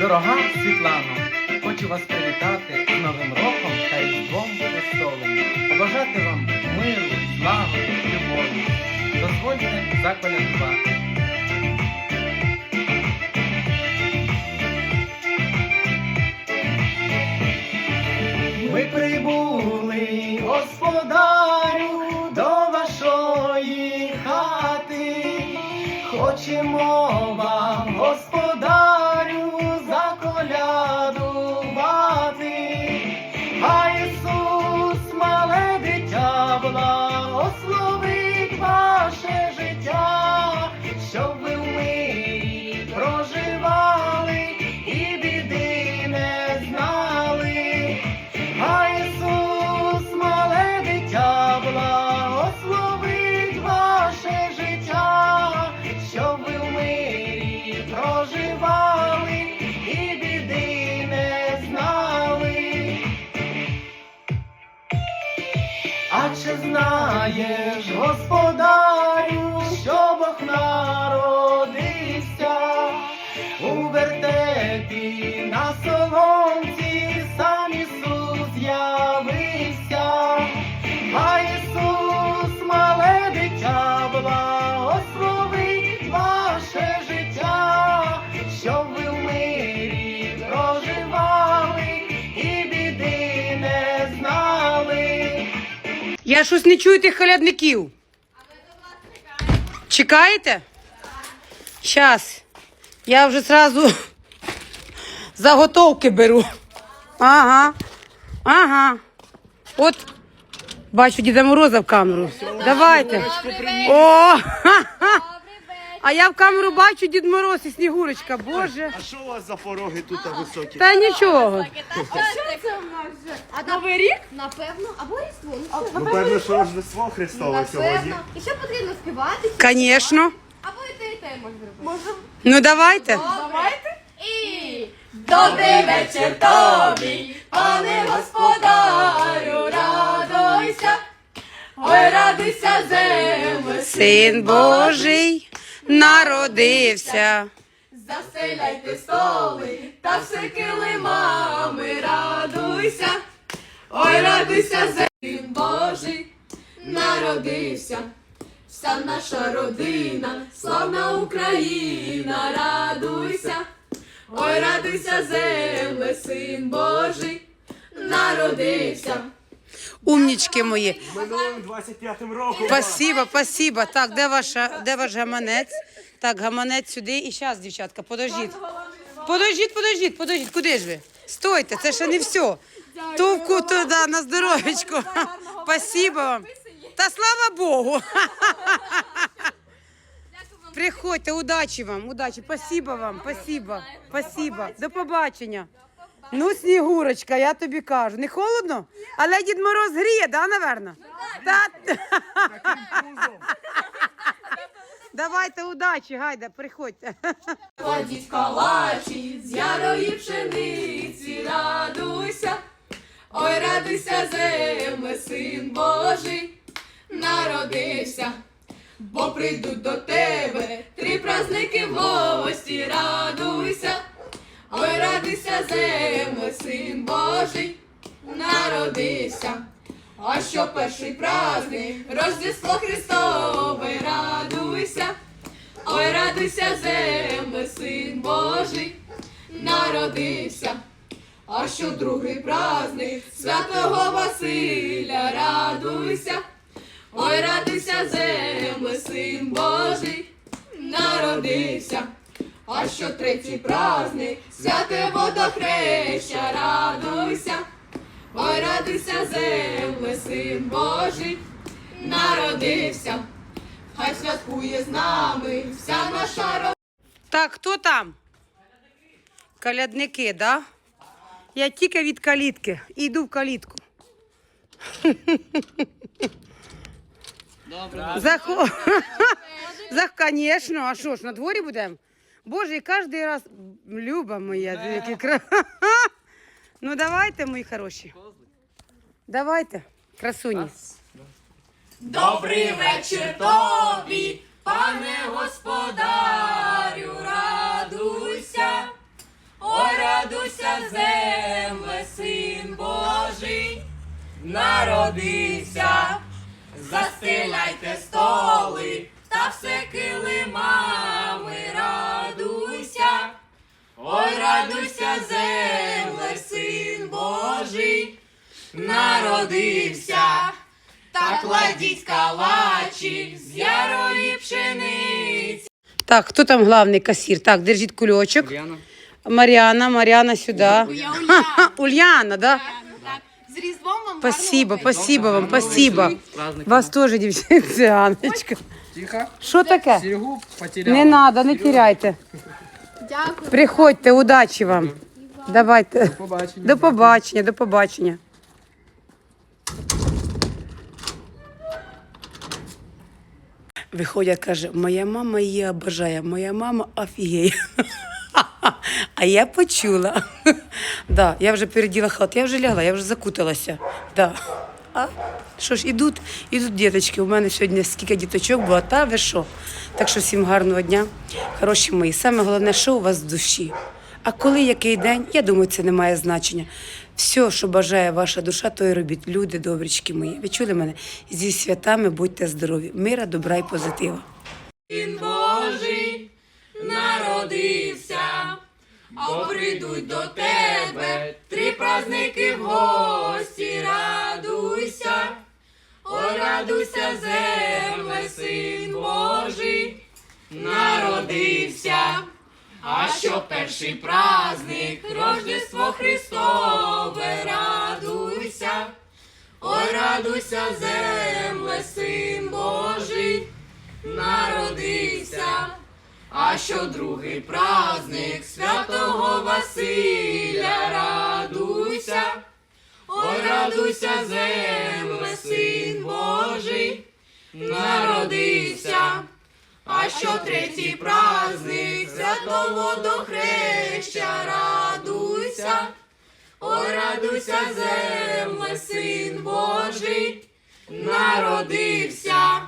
Дорога Світлано, хочу вас привітати з Новим роком та Різдвом Христовим. Побажати вам миру, злагоди, любові. Дозвольте заколядувати. Ми прибули, господарю, до вашої хати. Хочемо вам, господарю, yeah. Я щось не чую тих колядників. Чекаєте? Щас. Я вже зразу заготовки беру. Ага. Ага. От бачу Діда Мороза в камеру. Давайте. О! ха-ха. А я в камеру бачу Дід Мороз і Снігурочка. Боже. А що у вас за пороги тут високі? Та нічого. А Новий рік? Напевно, або Різдво. Ну, Ну, певно, що Рождество Христове сьогодні. Напевно. І ще потрібно співати. Звісно. Або і те, і те можна робити. Ну давайте. Давайте. І добрий вечір тобі, пане господарю, радуйся. Ой, радуйся, земле, Син Божий народився. Застеляйте столи та все килимами, радуйся, ой, радуйся, син Божий, народився, вся наша родина, славна Україна, радуйся, ой, радуйся, земле, син Божий, народився. Умнічки мої. Минулим 25-м роком. Спасибо, спасибо. Так, де ваша, де ваш гаманець? Так, гаманець сюди. І зараз, дівчатка, подождіть. Подождіть, подождіть, подождіть. Куди ж ви? Стойте, це ще не все. Товку туди, на здоров'ячко. Спасибо вам. Та слава Богу. Приходьте, удачі вам, удачі. Спасибо вам, спасибо, спасибо. До побачення. Ну, Снігурочка, я тобі кажу. Не холодно? Але Дід Мороз гріє, да, наверно? Та... Давайте удачі, гайда, приходьте. Кладіть калачі з ярої пшениці, радуйся, ой, радуйся, земле, син Божий, народився, бо прийдуть до тебе три праздники в гості, радуйся, ой, радуйся, земле, син Божий, народився. А що перший праздник, Рождество Христове, радуйся. Ой, радуйся, земле, син Божий, народився. А що другий праздник святого Василя, радуйся. Ой, радуйся, земле, син Божий, народився. А що третій праздник святе водохреща, радуйся. Ой, радуйся, земле, син Божий, народився. Хай святкує з нами вся наша родина. Так, хто там? Калядники, да? Я тільки від калітки. Іду в калітку. Добре. Захо... Зах, звісно, а що ж, на дворі будемо? Боже, і кожен раз, Люба моя, кра... Ну давайте, мої хороші. Давайте, красуні. Добрий вечір тобі, пане господарю, радуйся. Ой, радуйся, земле, син Божий, народився, застеляйте столи, та все килимами радуйся. Ой, радуйся, земле, син Божий, народився, та кладіть калачі з ярої пшениці. Так, хто там главний касір? Так, держіть кульочок. Мар'яна, Мар'яна сюди. Ха-ха, Ульяна, да? З Різдвом вам Спасибо, спасибо вам, спасибо. Вас теж, дівчинці, Анечка. Тихо. Що таке? Серегу потеряла. Не треба, не теряйте. Дякую. Приходьте, удачі вам. Давайте. Побачення. До побачення, до побачення. Виходять, каже, моя мама її обожає, моя мама офігеє. А я почула. Да, я вже переділа халат, я вже лягла, я вже закуталася. Да. А що ж, ідуть, ідуть діточки. У мене сьогодні скільки діточок було, та ви що? Так що всім гарного дня. Хороші мої. Саме головне, що у вас в душі. А коли який день, я думаю, це не має значення. Все, що бажає ваша душа, то і робіть. Люди, добрички мої. Ви чули мене? Зі святами будьте здорові. Мира, добра і позитива. Син Божий народився, а прийдуть до тебе праздники в гості, радуйся, ой, радуйся, земле, син Божий народився. А що перший праздник, Рождество Христове, радуйся, ой, радуйся, земле, син Божий народився. А що другий праздник святого Василя, радуйся, ой, радуйся, земле, син Божий. Народився. А що третій праздник святого дохреща, радуйся, ой, радуйся, земле, син Божий. Народився.